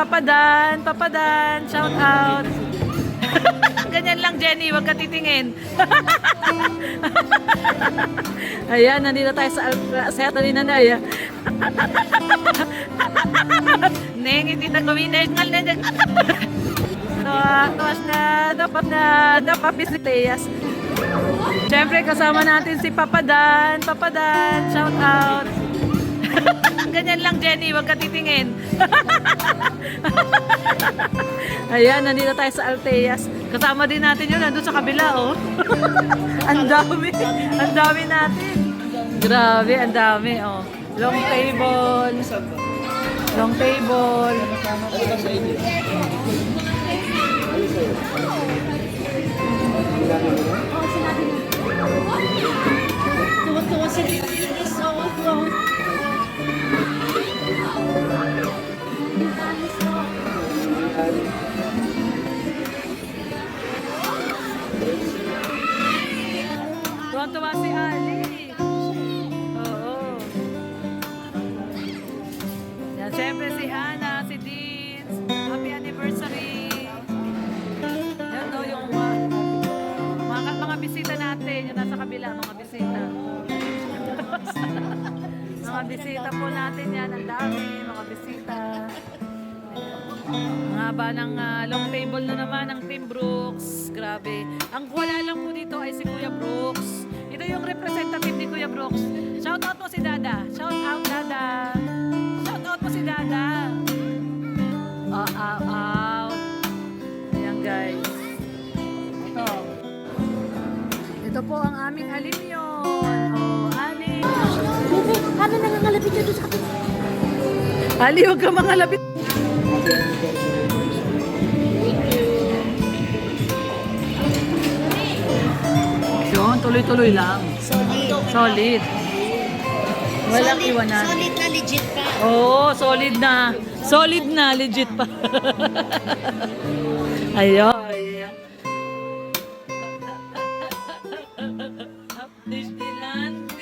Papa Dan. Papa Dan, shout out. Ganyan lang, Jenny. Huwag ka titingin. Ayan, nandito tayo sa Alcra- sa Atalin na Naya. Neng, hindi na. Neng, ngal na neng. Tuwas na, dapat na, dapat bisiteyas. Siyempre, kasama natin si Papa Dan. Papa Dan, shout out. Ganyan lang, Jenny. Huwag ka titingin. Ayan, nandito tayo sa Alteas. Kasama din natin yun, nandun sa kabila, oh. ang dami. Ang dami natin. Grabe, ang dami, oh. Long table. Long table. Tuwa-tuwa si Lilis. Oo, wow. Kabila, mga bisita. mga bisita po natin yan, ang dami, mga bisita. Ang haba ng ah, long table na naman ng Team Brooks. Grabe. Ang wala lang po dito ay si Kuya Brooks. Ito yung representative ni Kuya Brooks. Shout out mo si Dada. Shout out Ito po ang aming alimyon. Oh, Ali. Bebe, ano nangangalapit doon sa akin? Ali, huwag ka mga lapit. Yun, tuloy-tuloy lang. Solid. Solid. Walang solid, iwanan. Solid na legit ka. Oo, solid na. Solid na, legit pa. Ayun.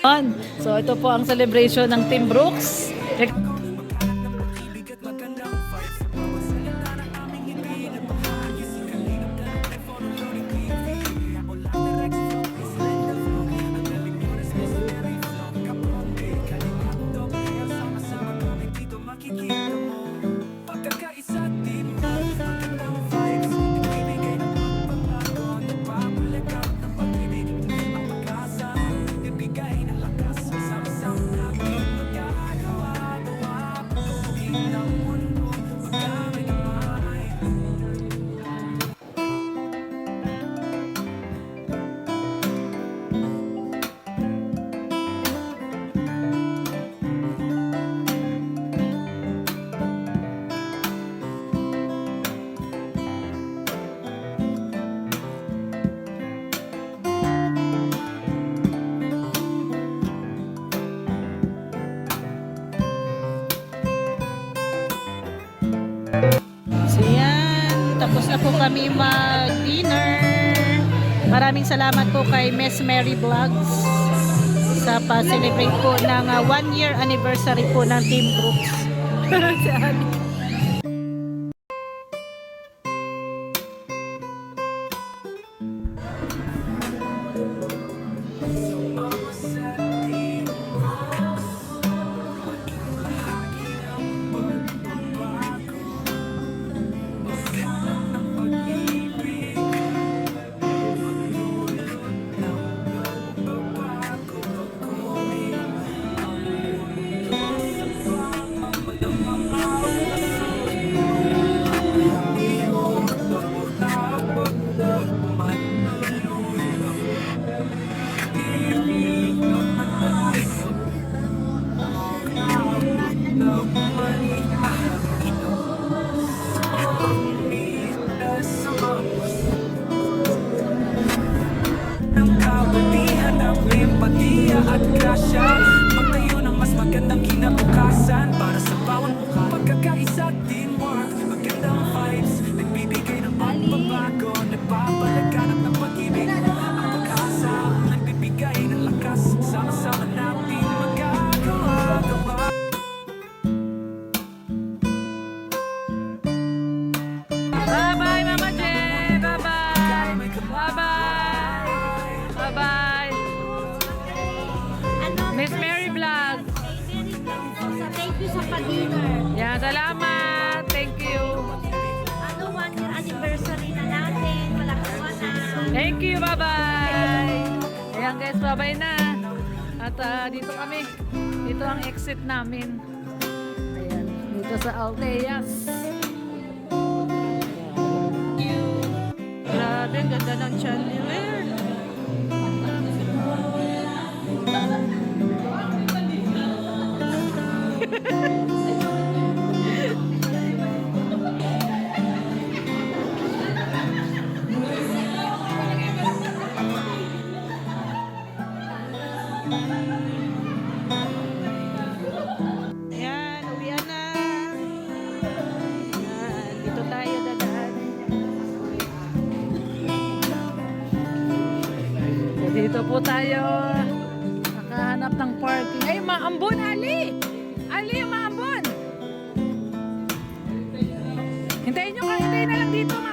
Yun. So ito po ang celebration ng Team Brooks. So tapos na po kami mag-dinner. Maraming salamat po kay Miss Mary Vlogs sa pa-celebrate po ng uh, one year anniversary po ng Team Brooks. si grasya Magtayo ng mas magandang kinabukasan sa pa-dinner. Yeah, salamat. Thank you. Ano, one year anniversary na natin. Malakawa na. Thank you. Bye-bye. Ayan guys, bye-bye na. At uh, dito kami. Dito ang exit namin. Ayan. Dito sa Alteas. Grabe, ganda ng chandelier. Ayan, uwian na. Dito tayo dadaan. So, dito po tayo. Nakahanap ng parking. Ay, maambon, Ali! Ali, yung maambon! Hintayin nyo ka, hintayin na lang dito.